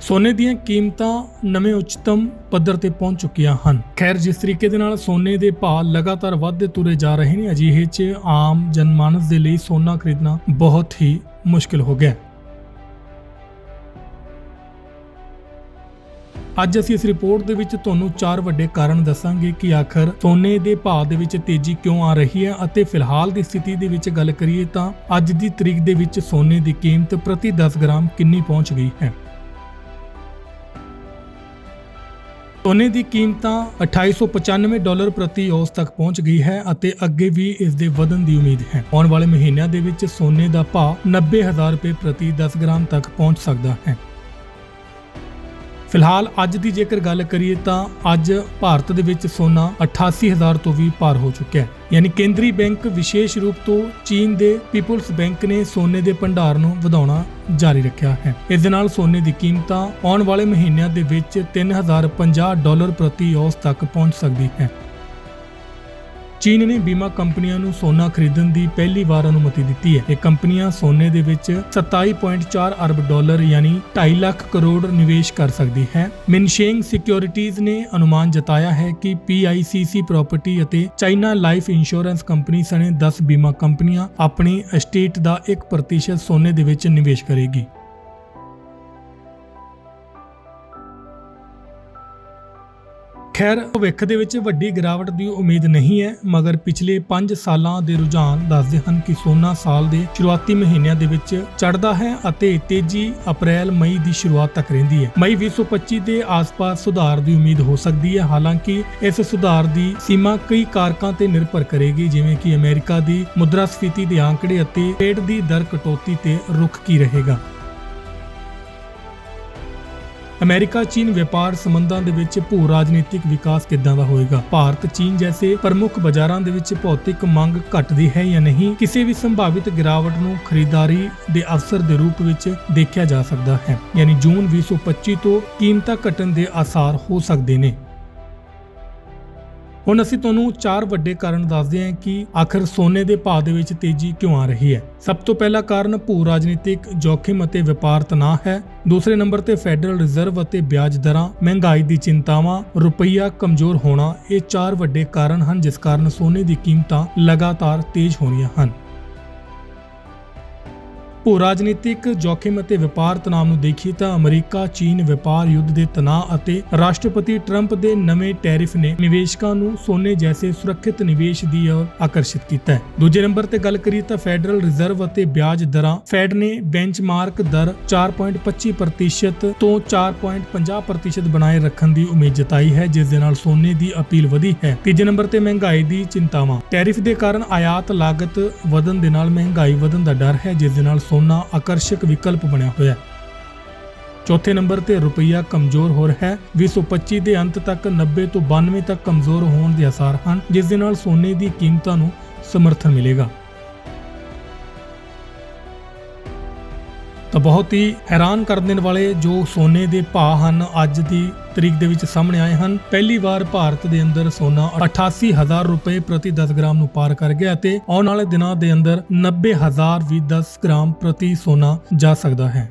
ਸੋਨੇ ਦੀਆਂ ਕੀਮਤਾਂ ਨਵੇਂ ਉੱਚਤਮ ਪੱਧਰ ਤੇ ਪਹੁੰਚ ਚੁੱਕੀਆਂ ਹਨ। ਖੈਰ, ਜਿਸ ਤਰੀਕੇ ਦੇ ਨਾਲ ਸੋਨੇ ਦੇ ਭਾਅ ਲਗਾਤਾਰ ਵਧਦੇ ਤੁਰੇ ਜਾ ਰਹੇ ਨੇ, ਅਜਿਹੇ 'ਚ ਆਮ ਜਨਮਾਨਸ ਦੇ ਲਈ ਸੋਨਾ ਖਰੀਦਣਾ ਬਹੁਤ ਹੀ ਮੁਸ਼ਕਲ ਹੋ ਗਿਆ। ਅੱਜ ਅਸੀਂ ਇਸ ਰਿਪੋਰਟ ਦੇ ਵਿੱਚ ਤੁਹਾਨੂੰ ਚਾਰ ਵੱਡੇ ਕਾਰਨ ਦੱਸਾਂਗੇ ਕਿ ਆਖਰ ਸੋਨੇ ਦੇ ਭਾਅ ਦੇ ਵਿੱਚ ਤੇਜ਼ੀ ਕਿਉਂ ਆ ਰਹੀ ਹੈ ਅਤੇ ਫਿਲਹਾਲ ਦੀ ਸਥਿਤੀ ਦੇ ਵਿੱਚ ਗੱਲ ਕਰੀਏ ਤਾਂ ਅੱਜ ਦੀ ਤਰੀਕ ਦੇ ਵਿੱਚ ਸੋਨੇ ਦੀ ਕੀਮਤ ਪ੍ਰਤੀ 10 ਗ੍ਰਾਮ ਕਿੰਨੀ ਪਹੁੰਚ ਗਈ ਹੈ। ਸੋਨੇ ਦੀ ਕੀਮਤਾਂ 2895 ਡਾਲਰ ਪ੍ਰਤੀ ਔਸ ਤੱਕ ਪਹੁੰਚ ਗਈ ਹੈ ਅਤੇ ਅੱਗੇ ਵੀ ਇਸ ਦੇ ਵਧਣ ਦੀ ਉਮੀਦ ਹੈ। ਆਉਣ ਵਾਲੇ ਮਹੀਨਿਆਂ ਦੇ ਵਿੱਚ ਸੋਨੇ ਦਾ ਭਾਅ 90000 ਰੁਪਏ ਪ੍ਰਤੀ 10 ਗ੍ਰਾਮ ਤੱਕ ਪਹੁੰਚ ਸਕਦਾ ਹੈ। ਫਿਲਹਾਲ ਅੱਜ ਦੀ ਜੇਕਰ ਗੱਲ ਕਰੀਏ ਤਾਂ ਅੱਜ ਭਾਰਤ ਦੇ ਵਿੱਚ ਸੋਨਾ 88000 ਤੋਂ ਵੀ ਪਾਰ ਹੋ ਚੁੱਕਿਆ ਹੈ। ਯਾਨੀ ਕੇਂਦਰੀ ਬੈਂਕ ਵਿਸ਼ੇਸ਼ ਰੂਪ ਤੋਂ ਚੀਨ ਦੇ ਪੀਪਲਸ ਬੈਂਕ ਨੇ ਸੋਨੇ ਦੇ ਭੰਡਾਰ ਨੂੰ ਵਧਾਉਣਾ ਜਾਰੀ ਰੱਖਿਆ ਹੈ। ਇਸ ਦੇ ਨਾਲ ਸੋਨੇ ਦੀ ਕੀਮਤਾਂ ਆਉਣ ਵਾਲੇ ਮਹੀਨਿਆਂ ਦੇ ਵਿੱਚ 3050 ਡਾਲਰ ਪ੍ਰਤੀ ਔਸ ਤੱਕ ਪਹੁੰਚ ਸਕਦੀ ਹੈ। ਚੀਨ ਨੇ ਬੀਮਾ ਕੰਪਨੀਆਂ ਨੂੰ ਸੋਨਾ ਖਰੀਦਣ ਦੀ ਪਹਿਲੀ ਵਾਰ ਅਨੁਮਤੀ ਦਿੱਤੀ ਹੈ। ਇਹ ਕੰਪਨੀਆਂ ਸੋਨੇ ਦੇ ਵਿੱਚ 27.4 ਅਰਬ ਡਾਲਰ ਯਾਨੀ 2.5 ਲੱਖ ਕਰੋੜ ਨਿਵੇਸ਼ ਕਰ ਸਕਦੀ ਹੈ। ਮਿਨਸ਼ੇਂਗ ਸਿਕਿਉਰਿਟੀਜ਼ ਨੇ ਅਨੁਮਾਨ ਜਤਾਇਆ ਹੈ ਕਿ PICC ਪ੍ਰਾਪਰਟੀ ਅਤੇ ਚਾਈਨਾ ਲਾਈਫ ਇੰਸ਼ੋਰੈਂਸ ਕੰਪਨੀ ਸਣੇ 10 ਬੀਮਾ ਕੰਪਨੀਆਂ ਆਪਣੀ ਅਸਟੇਟ ਦਾ 1% ਸੋਨੇ ਦੇ ਵਿੱਚ ਨਿਵੇਸ਼ ਕਰੇਗੀ। ਖੈਰ, ਭਵਿੱਖ ਦੇ ਵਿੱਚ ਵੱਡੀ ਗਿਰਾਵਟ ਦੀ ਉਮੀਦ ਨਹੀਂ ਹੈ, ਮਗਰ ਪਿਛਲੇ 5 ਸਾਲਾਂ ਦੇ ਰੁਝਾਨ ਦੱਸਦੇ ਹਨ ਕਿ ਸੋਨਾ ਸਾਲ ਦੇ ਸ਼ੁਰੂਆਤੀ ਮਹੀਨਿਆਂ ਦੇ ਵਿੱਚ ਚੜ੍ਹਦਾ ਹੈ ਅਤੇ ਤੇਜ਼ੀ ਅਪ੍ਰੈਲ, ਮਈ ਦੀ ਸ਼ੁਰੂਆਤ ਤੱਕ ਰਹਿੰਦੀ ਹੈ। ਮਈ 2025 ਦੇ ਆਸ-ਪਾਸ ਸੁਧਾਰ ਦੀ ਉਮੀਦ ਹੋ ਸਕਦੀ ਹੈ, ਹਾਲਾਂਕਿ ਇਸ ਸੁਧਾਰ ਦੀ ਸੀਮਾ ਕਈ ਕਾਰਕਾਂ ਤੇ ਨਿਰਭਰ ਕਰੇਗੀ, ਜਿਵੇਂ ਕਿ ਅਮਰੀਕਾ ਦੀ ਮੁਦਰਾਸਫੀਤੀ ਦੇ ਆંકੜੇ ਅਤੇ ਟ੍ਰੇਡ ਦੀ ਦਰ ਕਟੌਤੀ ਤੇ ਰੁਖ ਕੀ ਰਹੇਗਾ। ਅਮਰੀਕਾ, ਚੀਨ ਵਪਾਰ ਸੰਬੰਧਾਂ ਦੇ ਵਿੱਚ ਭੂ ਰਾਜਨੀਤਿਕ ਵਿਕਾਸ ਕਿੱਦਾਂ ਦਾ ਹੋਏਗਾ? ਭਾਰਤ, ਚੀਨ ਜੈਸੇ ਪ੍ਰਮੁੱਖ ਬਾਜ਼ਾਰਾਂ ਦੇ ਵਿੱਚ ਭੌਤਿਕ ਮੰਗ ਘਟਦੀ ਹੈ ਜਾਂ ਨਹੀਂ? ਕਿਸੇ ਵੀ ਸੰਭਾਵਿਤ ਗਿਰਾਵਟ ਨੂੰ ਖਰੀਦਦਾਰੀ ਦੇ ਅਵਸਰ ਦੇ ਰੂਪ ਵਿੱਚ ਦੇਖਿਆ ਜਾ ਸਕਦਾ ਹੈ। ਯਾਨੀ ਜੂਨ 2025 ਤੋਂ ਕੀਮਤਾਂ ਘਟਣ ਦੇ ਆਸਾਰ ਹੋ ਸਕਦੇ ਨੇ। ਹੁਣ ਅਸੀਂ ਤੁਹਾਨੂੰ ਚਾਰ ਵੱਡੇ ਕਾਰਨ ਦੱਸਦੇ ਹਾਂ ਕਿ ਆਖਰ ਸੋਨੇ ਦੇ ਭਾਅ ਦੇ ਵਿੱਚ ਤੇਜ਼ੀ ਕਿਉਂ ਆ ਰਹੀ ਹੈ। ਸਭ ਤੋਂ ਪਹਿਲਾ ਕਾਰਨ ਭੂ ਰਾਜਨੀਤਿਕ ਜੋਖਿਮ ਅਤੇ ਵਪਾਰ ਤਣਾਅ ਹੈ। ਦੂਸਰੇ ਨੰਬਰ ਤੇ ਫੈਡਰਲ ਰਿਜ਼ਰਵ ਅਤੇ ਵਿਆਜ ਦਰਾਂ, ਮਹਿੰਗਾਈ ਦੀ ਚਿੰਤਾਵਾਂ, ਰੁਪਈਆ ਕਮਜ਼ੋਰ ਹੋਣਾ, ਇਹ ਚਾਰ ਵੱਡੇ ਕਾਰਨ ਹਨ ਜਿਸ ਕਾਰਨ ਸੋਨੇ ਦੀ ਕੀਮਤਾਂ ਲਗਾਤਾਰ ਤੇਜ਼ ਹੋ ਰਹੀਆਂ ਹਨ। ਭੂ ਰਾਜਨੀਤਿਕ ਜੋਖਿਮ ਅਤੇ ਵਪਾਰ ਤਣਾਅ ਨੂੰ ਦੇਖੀ ਤਾਂ ਅਮਰੀਕਾ, ਚੀਨ ਵਪਾਰ ਯੁੱਧ ਦੇ ਤਣਾਅ ਅਤੇ ਰਾਸ਼ਟਰਪਤੀ ਟਰੰਪ ਦੇ ਨਵੇਂ ਟੈਰਿਫ ਨੇ ਨਿਵੇਸ਼ਕਾਂ ਨੂੰ ਸੋਨੇ ਜੈਸੇ ਸੁਰੱਖਿਅਤ ਨਿਵੇਸ਼ ਦੀ ਔਰ ਆਕਰਸ਼ਿਤ ਕੀਤਾ ਹੈ। ਦੂਜੇ ਨੰਬਰ ਤੇ ਗੱਲ ਕਰੀਏ ਤਾਂ ਫੈਡਰਲ ਰਿਜ਼ਰਵ ਅਤੇ ਵਿਆਜ ਦਰਾਂ ਫੈਡ ਨੇ ਬੈਂਚਮਾਰਕ ਦਰ 4.25% ਤੋਂ 4.50% ਬਣਾਏ ਰੱਖਣ ਦੀ ਉਮੀਦ ਜਤਾਈ ਹੈ, ਜਿਸ ਦੇ ਨਾਲ ਸੋਨੇ ਦੀ ਅਪੀਲ ਵਧੀ ਹੈ। ਤੀਜੇ ਨੰਬਰ ਤੇ ਮਹਿੰਗਾਈ ਦੀ ਚਿੰਤਾਵਾਂ। ਟੈਰਿਫ ਦੇ ਕਾਰਨ ਆਯਾਤ ਲਾਗਤ ਵਧਣ ਦੇ ਨਾਲ ਮਹਿੰਗਾਈ ਵਧਣ ਦਾ ਡਰ ਹੈ, ਜਿਸ ਦੇ ਨਾਲ ਸੋਨਾ ਆਕਰਸ਼ਕ ਵਿਕਲਪ ਬਣਿਆ ਹੋਇਆ ਹੈ। ਚੌਥੇ ਨੰਬਰ ਤੇ ਰੁਪਈਆ ਕਮਜ਼ੋਰ ਹੋ। ਰਿਹਾ ਹੈ 2025 ਦੇ ਅੰਤ ਤੱਕ 90 ਤੋਂ 92 ਤੱਕ ਕਮਜ਼ੋਰ ਹੋਣ ਦੇ ਅਸਾਰ ਹਨ, ਜਿਸ ਦੇ ਨਾਲ ਸੋਨੇ ਦੀ ਕੀਮਤਾਂ ਨੂੰ ਸਮਰਥਨ ਮਿਲੇਗਾ। ਤਾਂ ਬਹੁਤ ਹੀ ਹੈਰਾਨ ਕਰ ਦੇਣ ਵਾਲੇ ਜੋ ਸੋਨੇ ਦੇ ਭਾਅ ਹਨ, ਅੱਜ ਦੀ ਤਰੀਕ ਦੇ ਵਿੱਚ ਸਾਹਮਣੇ ਆਏ ਹਨ। ਪਹਿਲੀ ਵਾਰ ਭਾਰਤ ਦੇ ਅੰਦਰ ਸੋਨਾ 88000 ਰੁਪਏ ਪ੍ਰਤੀ 10 ਗ੍ਰਾਮ ਨੂੰ ਪਾਰ ਕਰ ਗਿਆ ਅਤੇ ਆਉਣ ਵਾਲੇ ਦਿਨਾਂ ਦੇ ਅੰਦਰ 90000 ਵੀ 10 ਗ੍ਰਾਮ ਪ੍ਰਤੀ ਸੋਨਾ ਜਾ ਸਕਦਾ ਹੈ।